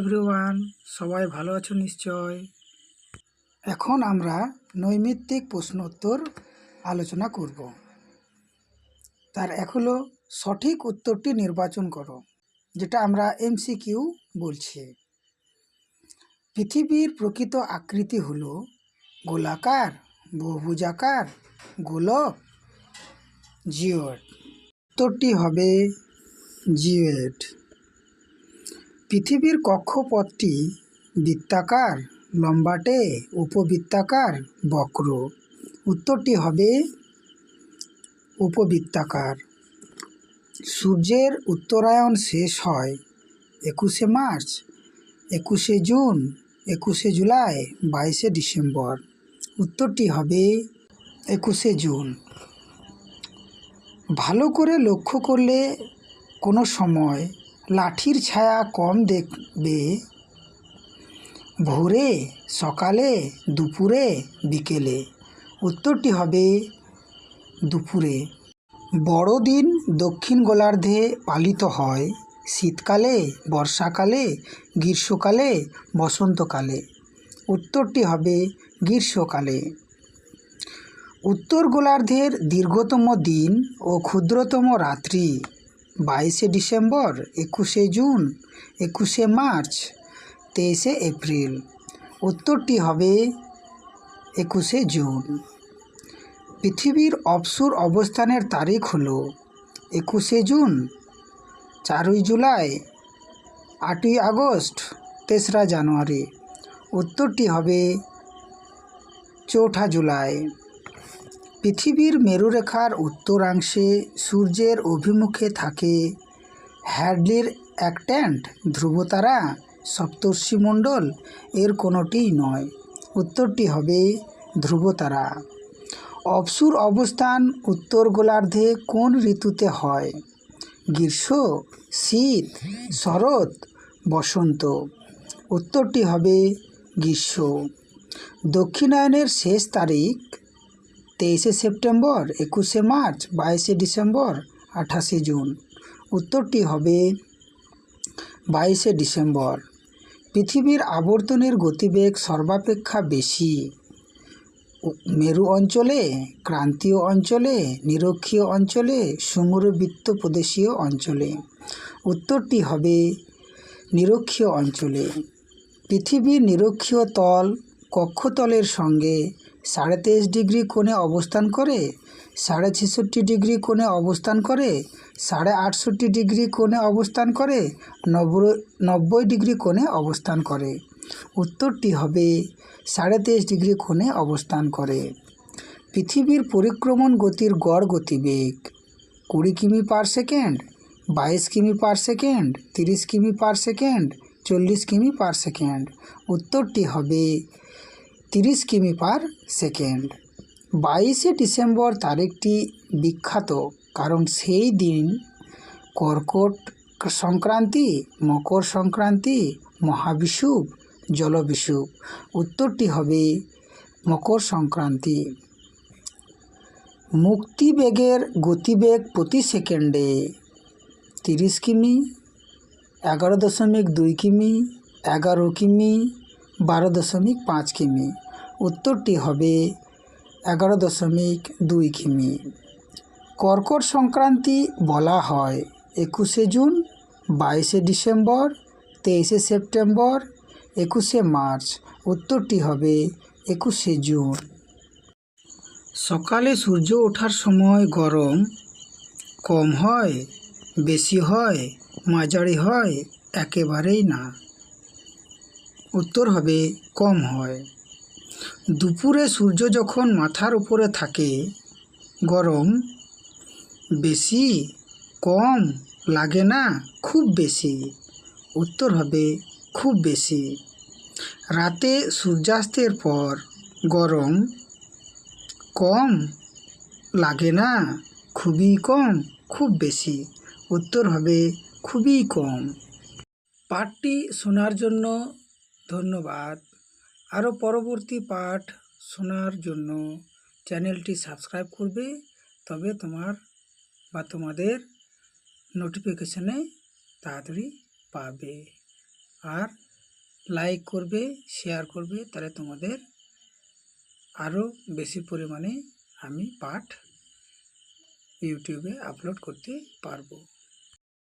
Everyone সবাই ভালো আছো নিশ্চয়? এখন আমরা নৈমিত্তিক প্রশ্ন উত্তর আলোচনা করব। তার এক হলো, সঠিক উত্তরটি নির্বাচন করো, যেটা আমরা এমসিকিউ বলছি। পৃথিবীর প্রকৃত আকৃতি হলো গোলাকার, বহুভুজাকার, গোলক জিওয়েড উত্তরটি হবে জিওয়েড পৃথিবীর কক্ষপথটি বৃত্তাকার, লম্বাটে উপবৃত্তাকার, বক্র। উত্তরটি হবে উপবৃত্তাকার। সূর্যের উত্তরায়ণ শেষ হয় একুশে মার্চ, একুশে জুন, একুশে জুলাই, বাইশে ডিসেম্বর। উত্তরটি হবে একুশে জুন। ভালো করে লক্ষ্য করলে কোনো সময় লাঠির ছায়া কম দেখবে। ভোরে, সকালে, দুপুরে, বিকেলে। উত্তরটি হবে দুপুরে। বড়দিন দক্ষিণ গোলার্ধে পালিত হয়। শীতকালে, বর্ষাকালে, গ্রীষ্মকালে, বসন্তকালে। উত্তরটি হবে গ্রীষ্মকালে। উত্তর গোলার্ধের দীর্ঘতম দিন ও ক্ষুদ্রতম রাত্রি। বাইশে ডিসেম্বর, একুশে জুন, একুশে মার্চ, তেইশে এপ্রিল। উত্তরটি হবে একুশে জুন। পৃথিবীর অপসুর অবস্থানের তারিখ হলো একুশে জুন, চারই জুলাই, আটই আগস্ট, তেসরা জানুয়ারি। উত্তরটি হবে চৌঠা জুলাই। পৃথিবীর মেরুরেখার উত্তরাংশে সূর্যের অভিমুখে থাকে হ্যাডলির অ্যাক্ট্যান্ট ধ্রুবতারা সপ্তর্ষিমণ্ডল এর কোনোটিই নয়, উত্তরটি হবে ধ্রুবতারা। অপসুর অবস্থান উত্তর গোলার্ধে কোন ঋতুতে হয়? গ্রীষ্ম, শীত, শরৎ, বসন্ত। উত্তরটি হবে গ্রীষ্ম। দক্ষিণায়নের শেষ তারিখ তেইশে সেপ্টেম্বর, একুশে মার্চ, বাইশে ডিসেম্বর, আঠাশে জুন। উত্তরটি হবে বাইশে ডিসেম্বর। পৃথিবীর আবর্তনের গতিবেগ সর্বাপেক্ষা বেশি। মেরু অঞ্চলে, ক্রান্তীয় অঞ্চলে, নিরক্ষীয় অঞ্চলে সমুদ্রবৃত্ত প্রদেশীয় অঞ্চলে। উত্তরটি হবে নিরক্ষীয় অঞ্চলে। পৃথিবীর নিরক্ষীয় তল কক্ষতলের সঙ্গে সাড়ে তেইশ ডিগ্রি কোণে অবস্থান করে, সাড়ে ছেষট্টি ডিগ্রি কোণে অবস্থান করে, সাড়ে আটষট্টি ডিগ্রি কোণে অবস্থান করে, নব্বই নব্বই ডিগ্রি কোণে অবস্থান করে। উত্তরটি হবে, সাড়ে তেইশ ডিগ্রি কোণে অবস্থান করে। পৃথিবীর পরিক্রমণ গতির গড় গতিবেগ, কুড়ি কিমি পার সেকেন্ড, বাইশ কিমি পার সেকেন্ড, তিরিশ কিমি পার সেকেন্ড, চল্লিশ কিমি পার সেকেন্ড। উত্তরটি হবে তিরিশ কিমি পার সেকেন্ড। বাইশে ডিসেম্বর তারিখটি বিখ্যাত, কারণ সেই দিন কর্কট সংক্রান্তি, মকর সংক্রান্তি, মহাবিষুব, জলবিষুব, উত্তরটি হবে মকর সংক্রান্তি। মুক্তিবেগের গতিবেগ প্রতি সেকেন্ডে তিরিশ কিমি, এগারো দশমিক দুই কিমি, এগারো কিমি বারো দশমিক পাঁচ কিমি। উত্তরটি হবে এগারো দশমিক দুই কিমি। কর্কট সংক্রান্তি বলা হয় একুশে জুন, বাইশে ডিসেম্বর, তেইশে সেপ্টেম্বর, একুশে মার্চ। উত্তরটি হবে একুশে জুন। সকালে সূর্য ওঠার সময় গরম, কম হয়, বেশি হয়, মাঝারি হয়, একেবারেই না। উত্তর হবে, কম হয়। দুপুরে সূর্য যখন মাথার উপরে থাকে, গরম, বেশি, কম লাগে না, খুব বেশি। উত্তর হবে, খুব বেশি। রাতে সূর্যাস্তের পর গরম, কম লাগে না, খুবই কম, খুব বেশি। উত্তর হবে, খুবই কম। পাঠটি শোনার জন্য ধন্যবাদ। আরও পরবর্তী পাঠ শোনার জন্য চ্যানেলটি সাবস্ক্রাইব করবে, তবে তোমার বা তোমাদের নোটিফিকেশানে তাড়াতাড়ি পাবে। আর লাইক করবে, শেয়ার করবে, তাহলে তোমাদের আরও বেশি পরিমাণে আমি পাঠ ইউটিউবে আপলোড করতে পারব।